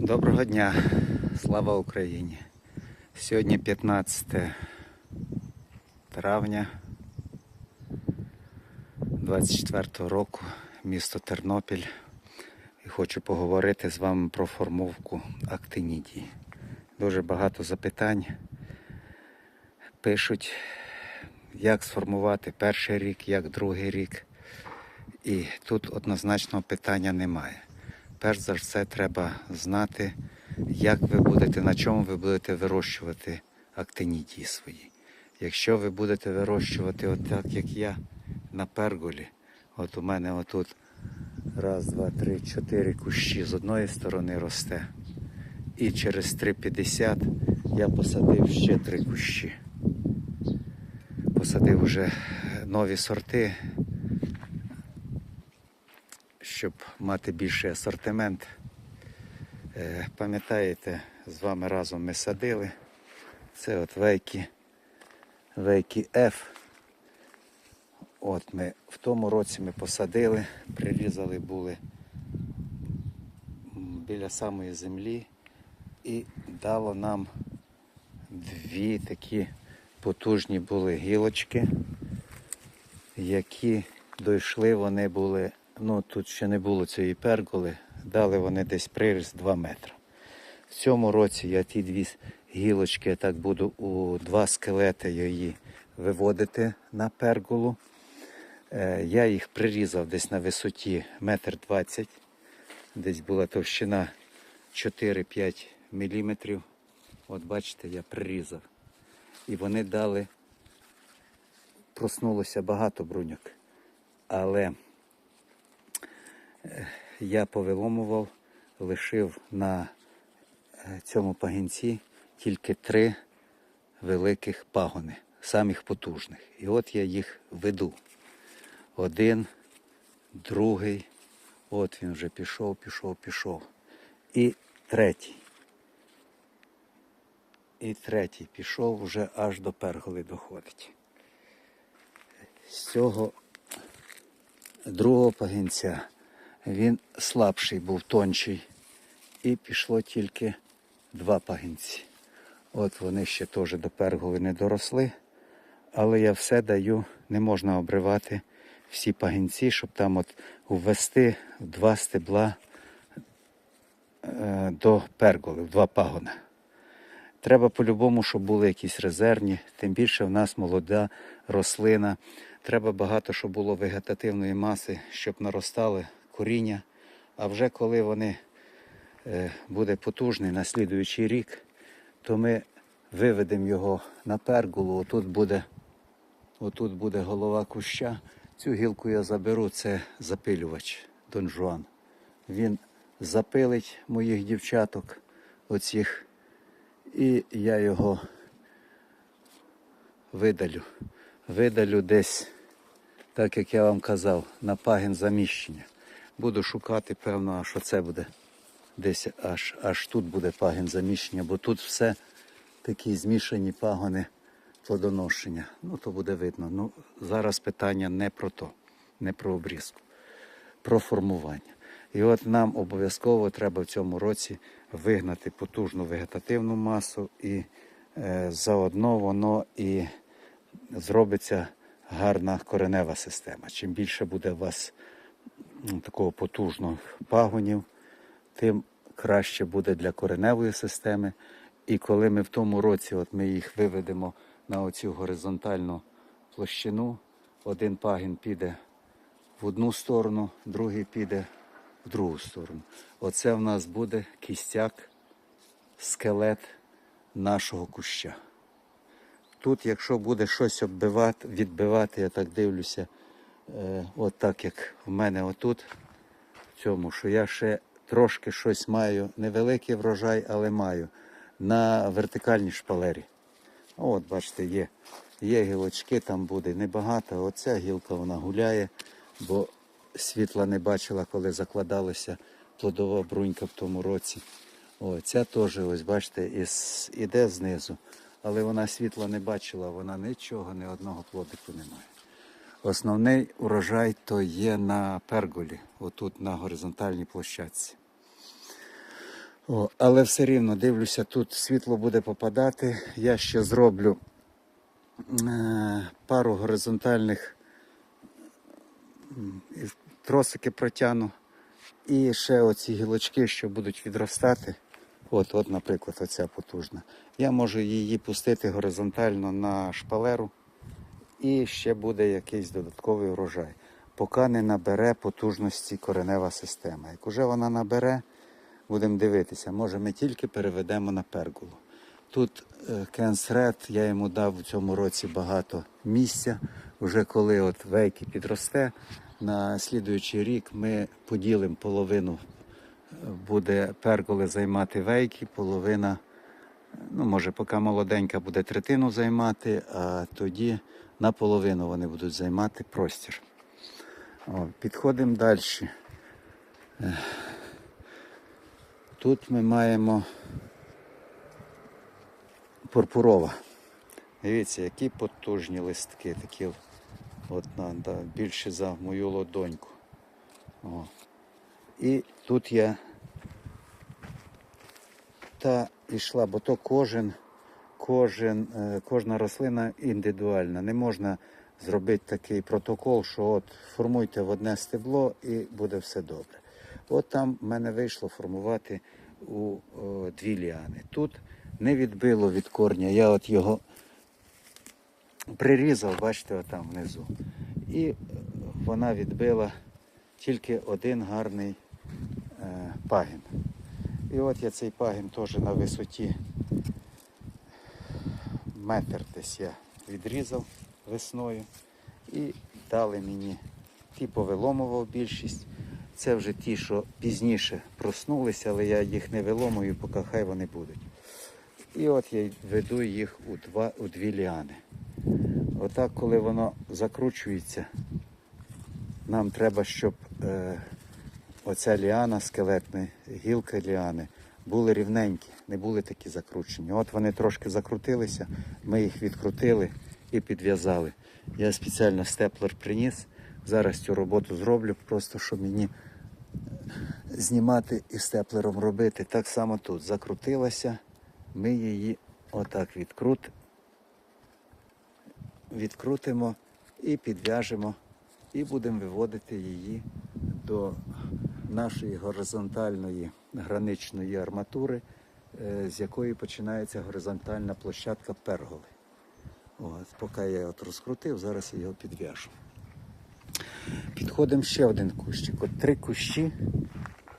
Доброго дня, слава Україні. Сьогодні 15 травня 24 року, місто Тернопіль. І хочу поговорити з вами про формовку актинідії. Дуже багато запитань. Пишуть, як сформувати перший рік, як другий рік. І тут однозначного питання немає. Перш за все, треба знати, як ви будете, на чому ви будете вирощувати актинідії свої. Якщо ви будете вирощувати отак, як я, на перголі, от у мене отут раз, два, три, чотири кущі з одної сторони росте. І через 3,50 я посадив ще три кущі. Посадив вже нові сорти, щоб мати більший асортимент. Е, Пам'ятаєте, з вами разом ми садили. Це от вейки, вейки F. От ми в тому році ми посадили, прирізали були біля самої землі і дало нам дві такі потужні були гілочки, які дійшли, вони були, ну тут ще не було цієї перголи, дали вони десь приріст 2 метри. В цьому році я ті дві гілочки, я так буду у два скелети її виводити на перголу. Е, Я їх прирізав десь на висоті метр двадцять, десь була товщина 4-5 міліметрів. От бачите, я прирізав. І вони дали, проснулося багато бруньок. Але я повиломував, лишив на е, цьому пагінці тільки три великих пагони, самих потужних. І от я їх веду. Один, другий, от він вже пішов, пішов, пішов. І третій. І третій пішов вже аж до перголи доходить. З цього другого пагінця він слабший був, тонший. І пішло тільки два пагінці. От вони ще теж до перголи не доросли. Але я все даю, не можна обривати всі пагінці, щоб там от ввести два стебла е, до перголи, два пагона. Треба по-любому, щоб були якісь резервні, тим більше в нас молода рослина. Треба багато, щоб було вегетативної маси, щоб наростали коріння. А вже коли вони е, буде потужний на слідуючий рік, то ми виведемо його на перголу. Отут буде, отут буде голова куща. Цю гілку я заберу, це запилювач Дон Жуан. Він запилить моїх дівчаток, оцих, і я його видалю. Видалю десь, так як я вам казав, на пагін заміщення. Буду шукати, певно, що це буде. Десь аж, аж тут буде пагін заміщення, бо тут все такі змішані пагони плодоношення. Ну, то буде видно. Ну, зараз питання не про то, не про обрізку, про формування. І от нам обов'язково треба в цьому році вигнати потужну вегетативну масу, і е, заодно воно і зробиться гарна коренева система. Чим більше буде у вас такого потужного пагонів, тим краще буде для кореневої системи. І коли ми в тому році от ми їх виведемо на оцю горизонтальну площину, один пагін піде в одну сторону, другий піде в другу сторону. Оце в нас буде кістяк, скелет нашого куща. Тут, якщо буде щось оббивати, відбивати, я так дивлюся, от так як в мене отут, в цьому, що я ще трошки щось маю, невеликий врожай, але маю на вертикальній шпалері. От, бачите, є, є гілочки, там буде небагато. Оця гілка вона гуляє, бо світла не бачила, коли закладалася плодова брунька в тому році. О, ця теж, ось бачите, із, іде знизу. Але вона світла не бачила, вона нічого, ні одного плодику немає. Основний урожай то є на перголі, отут на горизонтальній площадці. О, але все рівно дивлюся, тут світло буде попадати. Я ще зроблю е, пару горизонтальних тросики протягну. І ще оці гілочки, що будуть відростати. От, от, наприклад, оця потужна. Я можу її пустити горизонтально на шпалеру, і ще буде якийсь додатковий урожай, поки не набере потужності коренева система. Як уже вона набере, будемо дивитися, може ми тільки переведемо на пергулу. Тут е, кенсред, я йому дав у цьому році багато місця. Вже коли от вейки підросте, на слідуючий рік ми поділимо половину е, буде перголи займати вейки, половина, ну може, поки молоденька буде третину займати, а тоді наполовину вони будуть займати простір. О, підходимо далі. Тут ми маємо пурпурова. Дивіться, які потужні листки, такі от, да, більше за мою ладоньку. О. І тут я та йшла, бо то кожен, кожен, е, кожна рослина індивідуальна. Не можна зробити такий протокол, що от формуйте в одне стебло і буде все добре. От там в мене вийшло формувати у о, дві ліани. Тут не відбило від корня. Я от його прирізав, бачите, отам внизу. І е, вона відбила тільки один гарний е, пагін. І от я цей пагін теж на висоті метр десь я відрізав весною і дали мені ті повиломував більшість. Це вже ті, що пізніше проснулися, але я їх не виломую, поки хай вони будуть. І от я веду їх у, два, у дві ліани. Отак, коли воно закручується, нам треба, щоб е, оця ліана, скелетна гілка ліани, були рівненькі, не були такі закручені. От вони трошки закрутилися, ми їх відкрутили і підв'язали. Я спеціально степлер приніс. Зараз цю роботу зроблю, просто щоб мені знімати і степлером робити. Так само тут закрутилася, ми її отак відкрут, відкрутимо і підв'яжемо, і будемо виводити її до нашої горизонтальної граничної арматури, е, з якої починається горизонтальна площадка перголи. От, поки я от розкрутив, зараз я його підв'яжу. Підходимо ще один кущик. От три кущі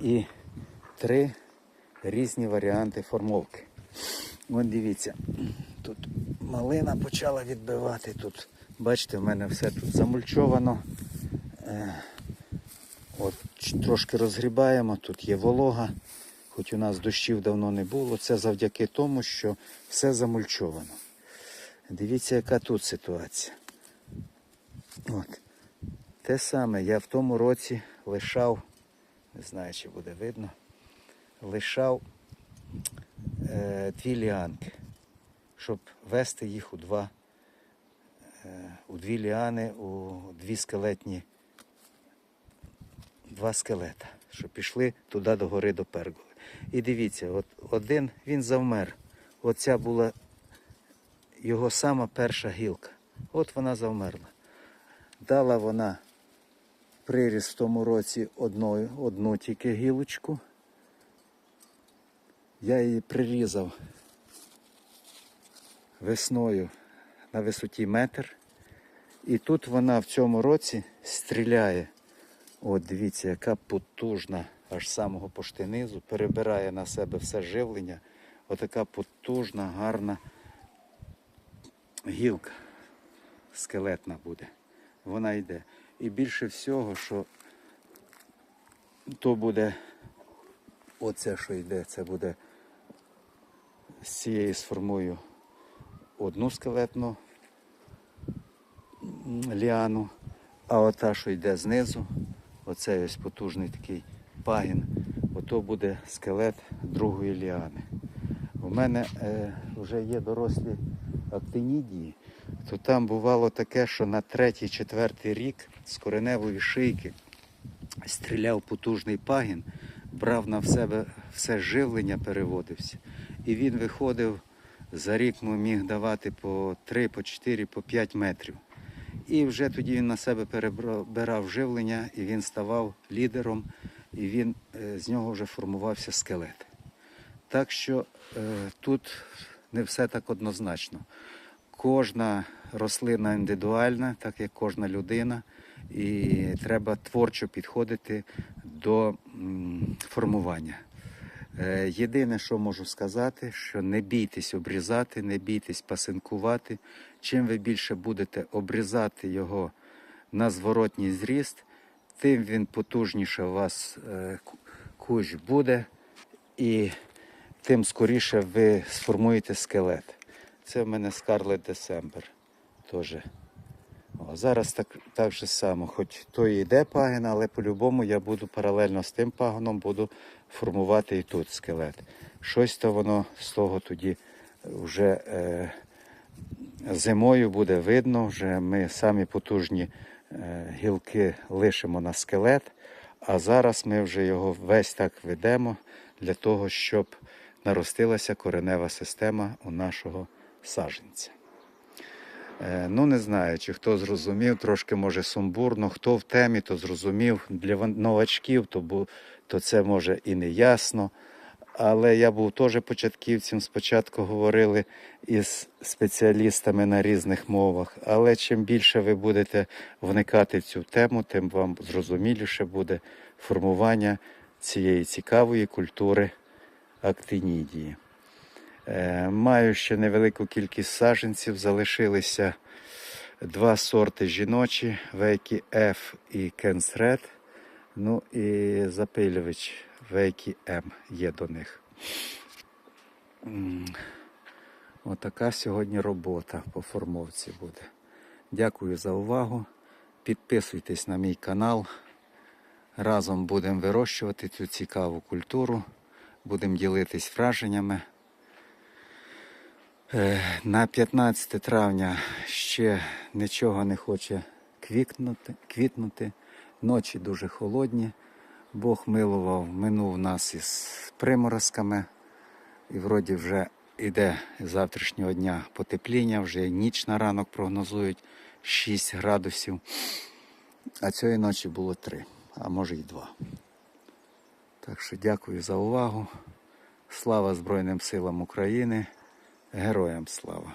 і три різні варіанти формовки. От дивіться, тут малина почала відбивати. Тут, бачите, в мене все тут замульчовано. От трошки розгрібаємо, тут є волога, хоч у нас дощів давно не було. Це завдяки тому, що все замульчовано. Дивіться, яка тут ситуація. От. Те саме я в тому році лишав, не знаю, чи буде видно, лишав е, дві ліанки, щоб вести їх у два, е, у дві ліани, у дві скелетні, два скелета, щоб пішли туди до гори до перголи. І дивіться, от один він завмер. Оця була його сама перша гілка. От вона завмерла. Дала вона приріс в тому році одною, одну тільки гілочку. Я її прирізав весною на висоті метр. І тут вона в цьому році стріляє. От дивіться, яка потужна аж самого поштинизу, перебирає на себе все живлення. Отака потужна, гарна гілка скелетна буде. Вона йде. І більше всього, що то буде оце, що йде, це буде з цією сформую одну скелетну ліану, а ота, що йде знизу, оцей ось потужний такий пагін, ото буде скелет другої ліани. У мене е, вже є дорослі актинідії, то там бувало таке, що на третій, четвертий рік з кореневої шийки стріляв потужний пагін, брав на себе все живлення, переводився. І він виходив за рік міг давати по 3, по 4, по 5 метрів. І вже тоді він на себе перебирав живлення, і він ставав лідером, і він, е, з нього вже формувався скелет. Так що е, тут не все так однозначно. Кожна рослина індивідуальна, так як кожна людина, і треба творчо підходити до формування. Е, Єдине, що можу сказати, що не бійтесь обрізати, не бійтесь пасинкувати. Чим ви більше будете обрізати його на зворотній зріст, тим він потужніше у вас е, кущ буде, і тим скоріше ви сформуєте скелет. Це в мене Scarlet December теж. О, зараз так, так же само, хоч то і йде пагін, але по-любому я буду паралельно з тим пагоном буду формувати і тут скелет. Щось то воно з того тоді вже е, зимою буде видно, вже ми самі потужні е, гілки лишимо на скелет, а зараз ми вже його весь так ведемо для того, щоб наростилася коренева система у нашого саженця. Е, Ну, не знаю, чи хто зрозумів, трошки може сумбурно. Хто в темі, то зрозумів. Для новачків, то, то це може і не ясно. Але я був теж початківцем. Спочатку говорили із спеціалістами на різних мовах. Але чим більше ви будете вникати в цю тему, тим вам зрозуміліше буде формування цієї цікавої культури актинідії. Е, Маю ще невелику кількість саджанців. Залишилися два сорти жіночі, Вейкі F і Кенсред. Ну і запилювач Вейкі М є до них. Отака сьогодні робота по формовці буде. Дякую за увагу. Підписуйтесь на мій канал. Разом будемо вирощувати цю цікаву культуру, будемо ділитись враженнями. Е, На 15 травня ще нічого не хоче квітнути, квітнути. Ночі дуже холодні. Бог милував, минув нас із приморозками. І вроді вже йде з завтрашнього дня потепління, вже ніч на ранок прогнозують 6 градусів. А цієї ночі було 3, а може й 2. Так що дякую за увагу. Слава Збройним силам України. Героям слава!